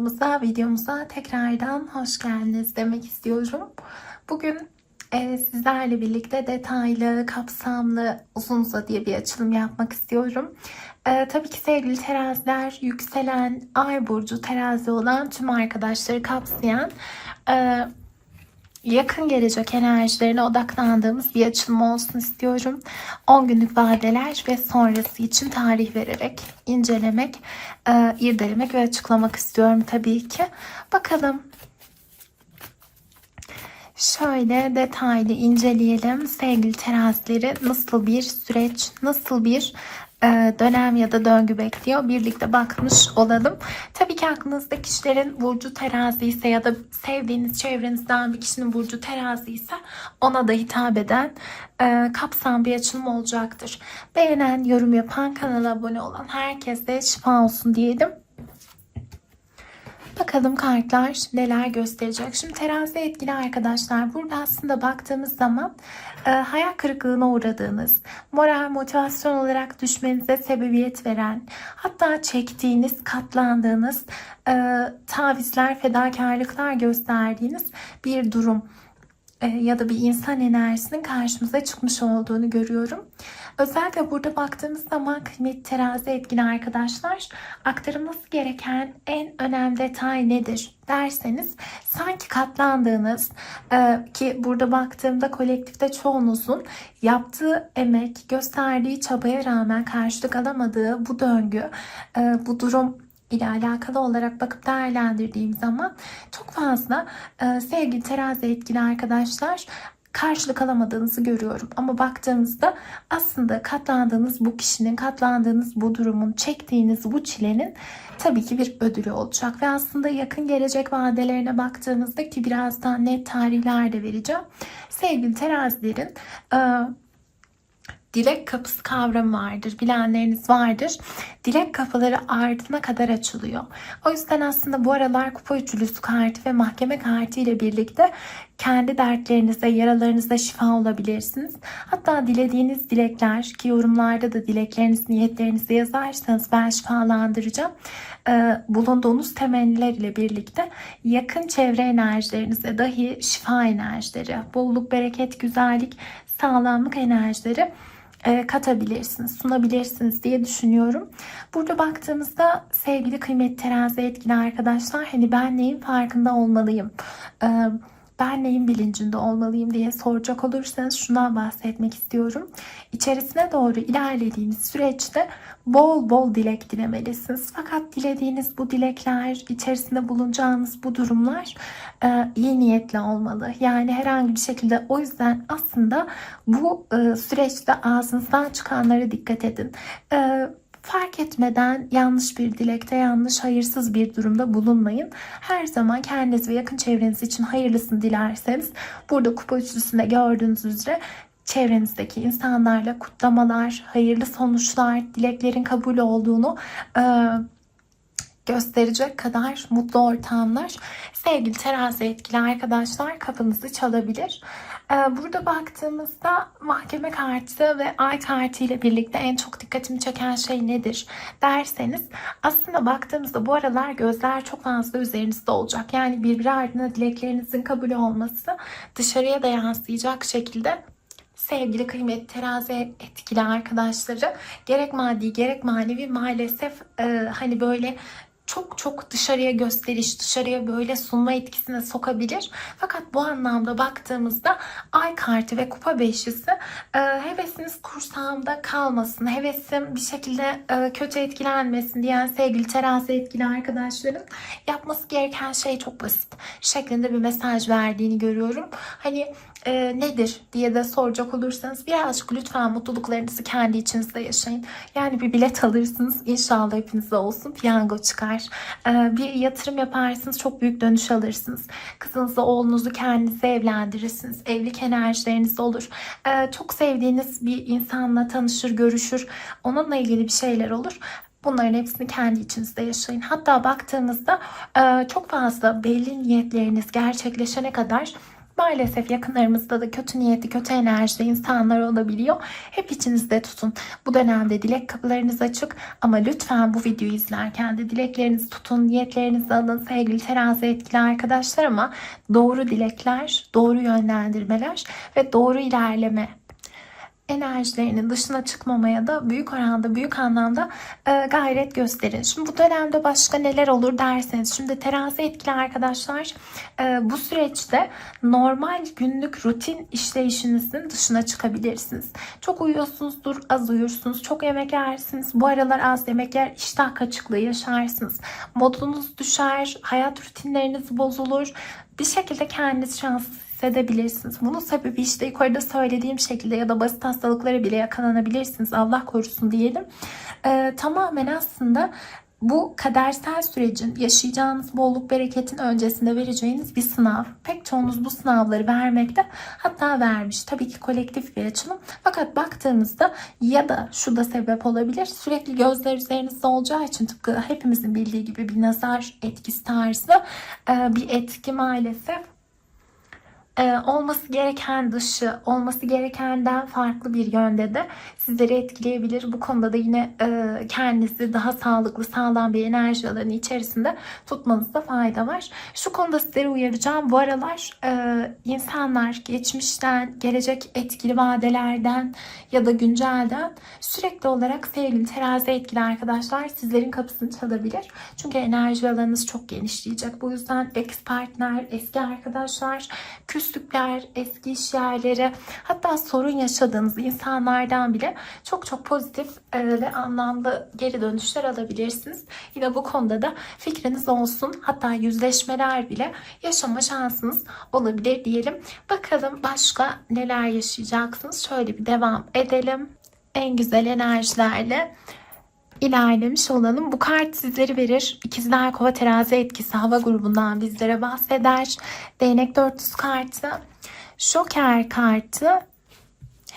kanalımıza, videomuza tekrardan hoş geldiniz demek istiyorum. Bugün e, sizlerle birlikte detaylı, kapsamlı, uzun uzadıya bir açılım yapmak istiyorum. E, tabii ki sevgili teraziler, yükselen ay burcu terazi olan tüm arkadaşları kapsayan e, yakın gelecek enerjilerine odaklandığımız bir açılım olsun istiyorum. 10 günlük vadeler ve sonrası için tarih vererek, incelemek, e, irdelemek ve açıklamak istiyorum tabii ki. Bakalım Şöyle detaylı inceleyelim sevgili terazileri nasıl bir süreç, nasıl bir dönem ya da döngü bekliyor. Birlikte bakmış olalım. Tabii ki aklınızda kişilerin burcu terazi ise ya da sevdiğiniz çevrenizden bir kişinin burcu terazi ise ona da hitap eden e, kapsam bir açılım olacaktır. Beğenen, yorum yapan, kanala abone olan herkese şifa olsun diyelim. Bakalım kartlar neler gösterecek. Şimdi terazi etkili arkadaşlar. Burada aslında baktığımız zaman e, hayal kırıklığına uğradığınız, moral motivasyon olarak düşmenize sebebiyet veren, hatta çektiğiniz, katlandığınız, e, tavizler, fedakarlıklar gösterdiğiniz bir durum e, ya da bir insan enerjisinin karşımıza çıkmış olduğunu görüyorum. Özellikle burada baktığımız zaman kıymetli terazi etkili arkadaşlar aktarılması gereken en önemli detay nedir derseniz sanki katlandığınız e, ki burada baktığımda kolektifte çoğunuzun yaptığı emek gösterdiği çabaya rağmen karşılık alamadığı bu döngü e, bu durum ile alakalı olarak bakıp değerlendirdiğim zaman çok fazla e, sevgili terazi etkili arkadaşlar karşılık alamadığınızı görüyorum. Ama baktığınızda aslında katlandığınız bu kişinin, katlandığınız bu durumun, çektiğiniz bu çilenin tabii ki bir ödülü olacak. Ve aslında yakın gelecek vadelerine baktığımızda ki biraz daha net tarihler de vereceğim. Sevgili terazilerin dilek kapısı kavramı vardır. Bilenleriniz vardır. Dilek kapıları ardına kadar açılıyor. O yüzden aslında bu aralar kupa üçlüsü kartı ve mahkeme kartı ile birlikte kendi dertlerinize, yaralarınıza şifa olabilirsiniz. Hatta dilediğiniz dilekler ki yorumlarda da dilekleriniz, niyetlerinizi yazarsanız ben şifalandıracağım. Ee, bulunduğunuz temenniler ile birlikte yakın çevre enerjilerinize dahi şifa enerjileri, bolluk, bereket, güzellik, sağlamlık enerjileri katabilirsiniz, sunabilirsiniz diye düşünüyorum. Burada baktığımızda sevgili kıymetli terazi etkili arkadaşlar hani ben neyin farkında olmalıyım? Ben neyin bilincinde olmalıyım diye soracak olursanız şundan bahsetmek istiyorum. İçerisine doğru ilerlediğiniz süreçte bol bol dilek dilemelisiniz. Fakat dilediğiniz bu dilekler, içerisinde bulunacağınız bu durumlar e, iyi niyetli olmalı. Yani herhangi bir şekilde o yüzden aslında bu e, süreçte ağzınızdan çıkanlara dikkat edin. E, fark etmeden yanlış bir dilekte, yanlış, hayırsız bir durumda bulunmayın. Her zaman kendiniz ve yakın çevreniz için hayırlısını dilerseniz burada kupa üçlüsünde gördüğünüz üzere çevrenizdeki insanlarla kutlamalar, hayırlı sonuçlar, dileklerin kabul olduğunu e, gösterecek kadar mutlu ortamlar sevgili terazi etkili arkadaşlar kapınızı çalabilir. Ee, burada baktığımızda mahkeme kartı ve ay kartı ile birlikte en çok dikkatimi çeken şey nedir derseniz aslında baktığımızda bu aralar gözler çok fazla üzerinizde olacak. Yani birbiri ardına dileklerinizin kabul olması dışarıya da yansıyacak şekilde sevgili kıymetli terazi etkili arkadaşları gerek maddi gerek manevi maalesef e, hani böyle çok çok dışarıya gösteriş, dışarıya böyle sunma etkisine sokabilir. Fakat bu anlamda baktığımızda ay kartı ve kupa beşlisi e, hevesiniz kursağımda kalmasın, hevesim bir şekilde e, kötü etkilenmesin diyen sevgili terazi etkili arkadaşlarım yapması gereken şey çok basit şeklinde bir mesaj verdiğini görüyorum. Hani e, nedir diye de soracak olursanız birazcık lütfen mutluluklarınızı kendi içinizde yaşayın. Yani bir bilet alırsınız inşallah hepinize olsun piyango çıkar. E, bir yatırım yaparsınız çok büyük dönüş alırsınız. Kızınızı oğlunuzu kendinize evlendirirsiniz. Evlilik enerjileriniz olur. E, çok sevdiğiniz bir insanla tanışır görüşür. Onunla ilgili bir şeyler olur. Bunların hepsini kendi içinizde yaşayın. Hatta baktığınızda çok fazla belli niyetleriniz gerçekleşene kadar Maalesef yakınlarımızda da kötü niyetli, kötü enerjili insanlar olabiliyor. Hep içinizde tutun. Bu dönemde dilek kapılarınız açık ama lütfen bu videoyu izlerken de dileklerinizi tutun, niyetlerinizi alın sevgili terazi etkili arkadaşlar ama doğru dilekler, doğru yönlendirmeler ve doğru ilerleme enerjilerinin dışına çıkmamaya da büyük oranda, büyük anlamda e, gayret gösterin. Şimdi bu dönemde başka neler olur derseniz, şimdi terazi etkili arkadaşlar e, bu süreçte normal günlük rutin işleyişinizin dışına çıkabilirsiniz. Çok uyuyorsunuzdur, az uyursunuz, çok yemek yersiniz. Bu aralar az yemek yer, iştah kaçıklığı yaşarsınız. Modunuz düşer, hayat rutinleriniz bozulur. Bir şekilde kendinizi şanssız hissedebilirsiniz. Bunun sebebi işte yukarıda söylediğim şekilde ya da basit hastalıklara bile yakalanabilirsiniz. Allah korusun diyelim. Ee, tamamen aslında bu kadersel sürecin yaşayacağınız bolluk bereketin öncesinde vereceğiniz bir sınav. Pek çoğunuz bu sınavları vermekte hatta vermiş. Tabii ki kolektif bir açılım. Fakat baktığınızda ya da şu da sebep olabilir. Sürekli gözler üzerinizde olacağı için tıpkı hepimizin bildiği gibi bir nazar etkisi tarzı e, bir etki maalesef e, olması gereken dışı, olması gerekenden farklı bir yönde de sizleri etkileyebilir. Bu konuda da yine e, kendinizi daha sağlıklı, sağlam bir enerji alanı içerisinde tutmanızda fayda var. Şu konuda sizleri uyaracağım. Bu aralar e, insanlar geçmişten, gelecek etkili vadelerden ya da güncelden sürekli olarak sevgili terazi etkili arkadaşlar sizlerin kapısını çalabilir. Çünkü enerji alanınız çok genişleyecek. Bu yüzden ex partner, eski arkadaşlar, küslükler, eski iş yerleri hatta sorun yaşadığınız insanlardan bile çok çok pozitif e, ve anlamlı geri dönüşler alabilirsiniz. Yine bu konuda da fikriniz olsun. Hatta yüzleşmeler bile yaşama şansınız olabilir diyelim. Bakalım başka neler yaşayacaksınız. Şöyle bir devam edelim. En güzel enerjilerle ilerlemiş olalım. Bu kart sizleri verir. İkizler Kova Terazi etkisi hava grubundan bizlere bahseder. Değnek 400 kartı, Şoker kartı,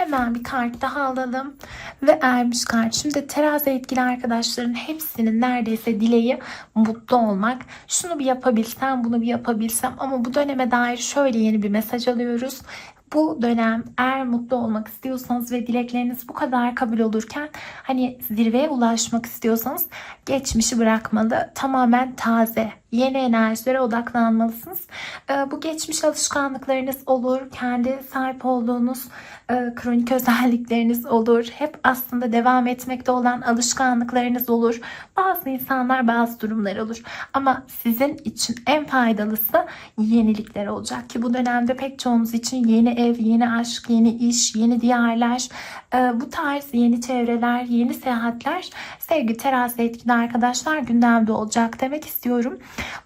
Hemen bir kart daha alalım. Ve ermiş kart. Şimdi terazi etkili arkadaşların hepsinin neredeyse dileği mutlu olmak. Şunu bir yapabilsem, bunu bir yapabilsem. Ama bu döneme dair şöyle yeni bir mesaj alıyoruz. Bu dönem eğer mutlu olmak istiyorsanız ve dilekleriniz bu kadar kabul olurken hani zirveye ulaşmak istiyorsanız geçmişi bırakmalı. Tamamen taze, yeni enerjilere odaklanmalısınız. Ee, bu geçmiş alışkanlıklarınız olur. Kendi sahip olduğunuz e, kronik özellikleriniz olur. Hep aslında devam etmekte olan alışkanlıklarınız olur. Bazı insanlar bazı durumlar olur. Ama sizin için en faydalısı yenilikler olacak ki bu dönemde pek çoğunuz için yeni ev, yeni aşk, yeni iş, yeni diyarlar, e, bu tarz yeni çevreler, yeni seyahatler sevgi terazi etkili arkadaşlar gündemde olacak demek istiyorum.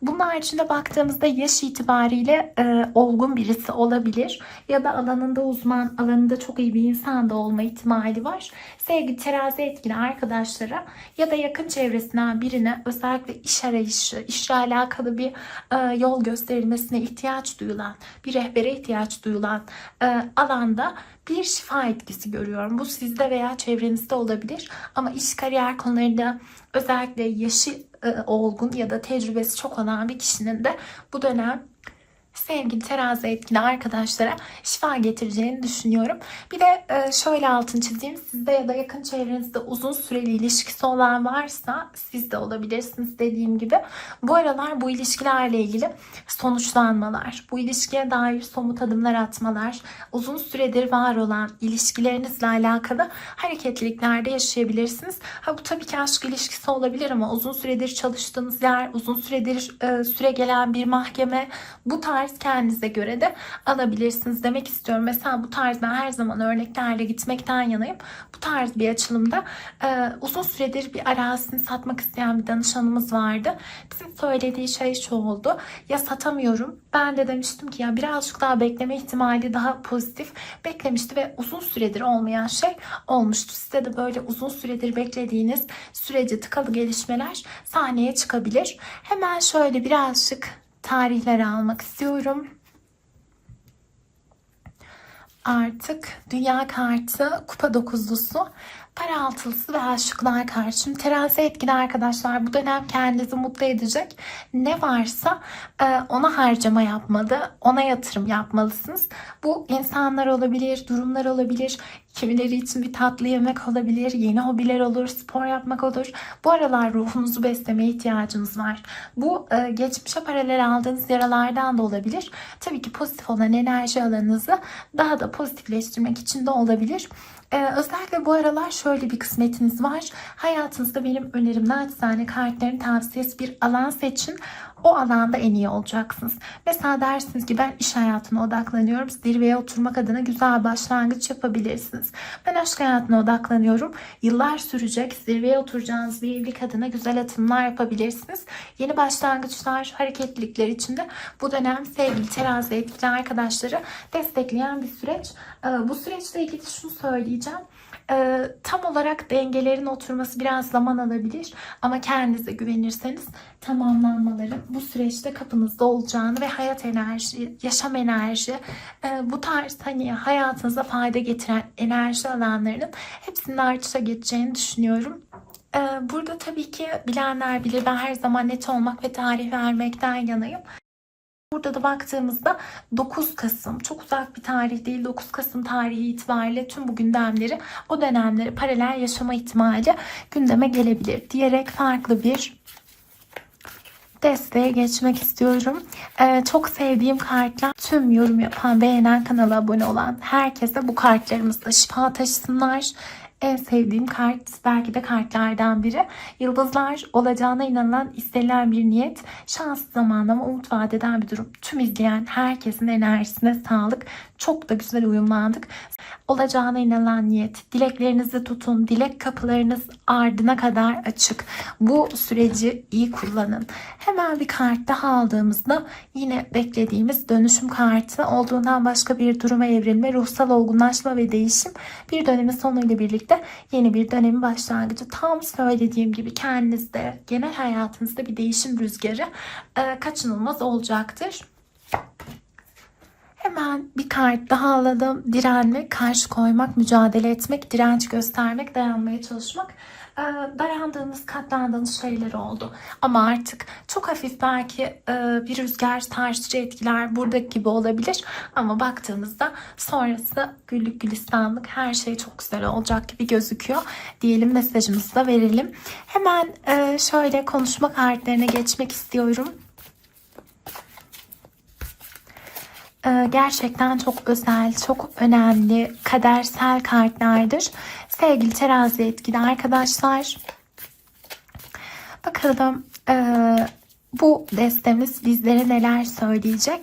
Bunun haricinde baktığımızda yaş itibariyle e, olgun birisi olabilir ya da alanında uzman, alanında çok iyi bir insan da olma ihtimali var. Sevgi terazi etkili arkadaşlara ya da yakın çevresinden birine özellikle iş arayışı, işle alakalı bir e, yol gösterilmesine ihtiyaç duyulan, bir rehbere ihtiyaç duyulan e, alanda bir şifa etkisi görüyorum. Bu sizde veya çevrenizde olabilir. Ama iş kariyer konularında özellikle yaşı e, olgun ya da tecrübesi çok olan bir kişinin de bu dönem sevgili terazi etkili arkadaşlara şifa getireceğini düşünüyorum. Bir de e, şöyle altın çizeyim. Sizde ya da yakın çevrenizde uzun süreli ilişkisi olan varsa siz de olabilirsiniz dediğim gibi. Bu aralar bu ilişkilerle ilgili sonuçlanmalar, bu ilişkiye dair somut adımlar atmalar, uzun süredir var olan ilişkilerinizle alakalı hareketliliklerde yaşayabilirsiniz. Ha bu tabii ki aşk ilişkisi olabilir ama uzun süredir çalıştığınız yer, uzun süredir e, süre gelen bir mahkeme bu tarz kendinize göre de alabilirsiniz demek istiyorum. Mesela bu tarz ben her zaman örneklerle gitmekten yanayım. Bu tarz bir açılımda e, uzun süredir bir arazisini satmak isteyen bir danışanımız vardı. Bizim söylediği şey şu oldu. Ya satamıyorum. Ben de demiştim ki ya birazcık daha bekleme ihtimali daha pozitif beklemişti ve uzun süredir olmayan şey olmuştu. Size de böyle uzun süredir beklediğiniz sürece tıkalı gelişmeler sahneye çıkabilir. Hemen şöyle birazcık tarihleri almak istiyorum. Artık dünya kartı kupa dokuzlusu para altılısı ve aşıklar karşı. Şimdi terazi etkili arkadaşlar bu dönem kendinizi mutlu edecek ne varsa e, ona harcama yapmalı, ona yatırım yapmalısınız. Bu insanlar olabilir, durumlar olabilir, kimileri için bir tatlı yemek olabilir, yeni hobiler olur, spor yapmak olur. Bu aralar ruhunuzu beslemeye ihtiyacınız var. Bu e, geçmişe paralel aldığınız yaralardan da olabilir. Tabii ki pozitif olan enerji alanınızı daha da pozitifleştirmek için de olabilir. Ee, özellikle bu aralar şöyle bir kısmetiniz var. Hayatınızda benim önerim naçizane kartların tavsiyesi bir alan seçin. O alanda en iyi olacaksınız. Mesela dersiniz ki ben iş hayatına odaklanıyorum. Zirveye oturmak adına güzel başlangıç yapabilirsiniz. Ben aşk hayatına odaklanıyorum. Yıllar sürecek zirveye oturacağınız bir evlilik adına güzel atımlar yapabilirsiniz. Yeni başlangıçlar, hareketlilikler içinde bu dönem sevgili terazi etkili arkadaşları destekleyen bir süreç. Ee, Bu süreçle ilgili şunu söyleyeceğim. Ee, tam olarak dengelerin oturması biraz zaman alabilir ama kendinize güvenirseniz tamamlanmaların bu süreçte kapınızda olacağını ve hayat enerji, yaşam enerji, e, bu tarz hani hayatınıza fayda getiren enerji alanlarının hepsinin artışa geçeceğini düşünüyorum. Ee, Burada tabii ki bilenler bilir ben her zaman net olmak ve tarih vermekten yanayım. Burada da baktığımızda 9 Kasım çok uzak bir tarih değil 9 Kasım tarihi itibariyle tüm bu gündemleri o dönemleri paralel yaşama ihtimali gündeme gelebilir diyerek farklı bir desteğe geçmek istiyorum. Ee, çok sevdiğim kartlar tüm yorum yapan beğenen kanala abone olan herkese bu kartlarımızda şifa taşısınlar. En sevdiğim kart belki de kartlardan biri. Yıldızlar olacağına inanılan istenilen bir niyet, şans zamanlama, umut vaat eden bir durum. Tüm izleyen herkesin enerjisine sağlık. Çok da güzel uyumlandık. Olacağına inanılan niyet. Dileklerinizi tutun. Dilek kapılarınız ardına kadar açık. Bu süreci iyi kullanın. Hemen bir kart daha aldığımızda yine beklediğimiz dönüşüm kartı olduğundan başka bir duruma evrilme, ruhsal olgunlaşma ve değişim bir dönemin sonuyla birlikte yeni bir dönemin başlangıcı. Tam söylediğim gibi kendinizde, genel hayatınızda bir değişim rüzgarı e, kaçınılmaz olacaktır. Hemen bir kart daha alalım. Direnmek, karşı koymak, mücadele etmek, direnç göstermek, dayanmaya çalışmak. Ee, dayandığınız, katlandığınız şeyler oldu. Ama artık çok hafif belki e, bir rüzgar sarsıcı etkiler buradaki gibi olabilir. Ama baktığımızda sonrası güllük gülistanlık her şey çok güzel olacak gibi gözüküyor. Diyelim mesajımızı da verelim. Hemen e, şöyle konuşma kartlarına geçmek istiyorum. Ee, gerçekten çok özel, çok önemli, kadersel kartlardır. Sevgili terazi etkili arkadaşlar. Bakalım e, bu destemiz bizlere neler söyleyecek?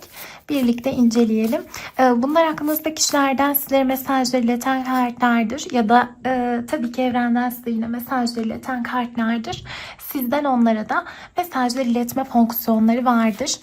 Birlikte inceleyelim. E, bunlar aklınızdaki kişilerden sizlere mesajlar ileten kartlardır. Ya da e, tabii ki evrenden size yine mesajlar ileten kartlardır. Sizden onlara da mesajlar iletme fonksiyonları vardır.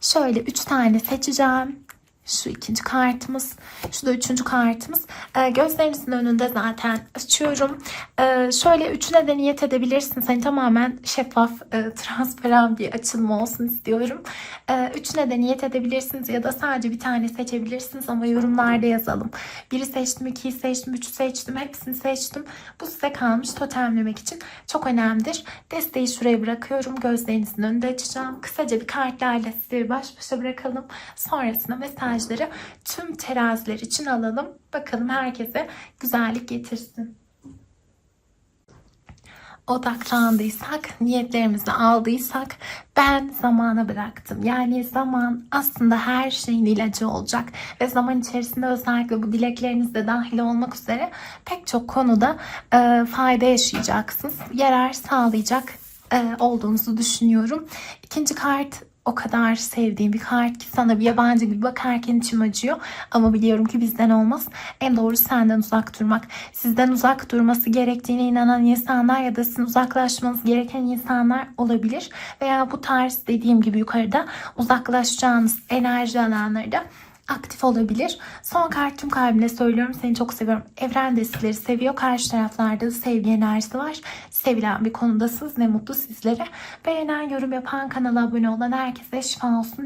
Şöyle 3 tane seçeceğim. Şu ikinci kartımız. Şu da üçüncü kartımız. Ee, gözlerinizin önünde zaten açıyorum. Ee, şöyle üçüne de niyet edebilirsiniz. Hani tamamen şeffaf, e, transparan bir açılma olsun istiyorum. Ee, üçüne de niyet edebilirsiniz ya da sadece bir tane seçebilirsiniz ama yorumlarda yazalım. Biri seçtim, ikiyi seçtim, üçü seçtim, hepsini seçtim. Bu size kalmış totemlemek için çok önemlidir. Desteği şuraya bırakıyorum. Gözlerinizin önünde açacağım. Kısaca bir kartlarla sizi baş başa bırakalım. Sonrasında mesajları tüm teraziler için alalım. Bakalım herkese güzellik getirsin odaklandıysak, niyetlerimizi aldıysak ben zamana bıraktım. Yani zaman aslında her şeyin ilacı olacak ve zaman içerisinde özellikle bu dilekleriniz de dahil olmak üzere pek çok konuda e, fayda yaşayacaksınız. Yarar sağlayacak e, olduğunuzu düşünüyorum. İkinci kart o kadar sevdiğim bir kart ki sana bir yabancı gibi bakarken içim acıyor. Ama biliyorum ki bizden olmaz. En doğru senden uzak durmak. Sizden uzak durması gerektiğine inanan insanlar ya da sizin uzaklaşmanız gereken insanlar olabilir. Veya bu tarz dediğim gibi yukarıda uzaklaşacağınız enerji alanları da aktif olabilir. Son kart tüm kalbimle söylüyorum. Seni çok seviyorum. Evren de sizleri seviyor. Karşı taraflarda da sevgi enerjisi var. Sevilen bir konudasınız. Ne mutlu sizlere. Beğenen, yorum yapan, kanala abone olan herkese şifa olsun.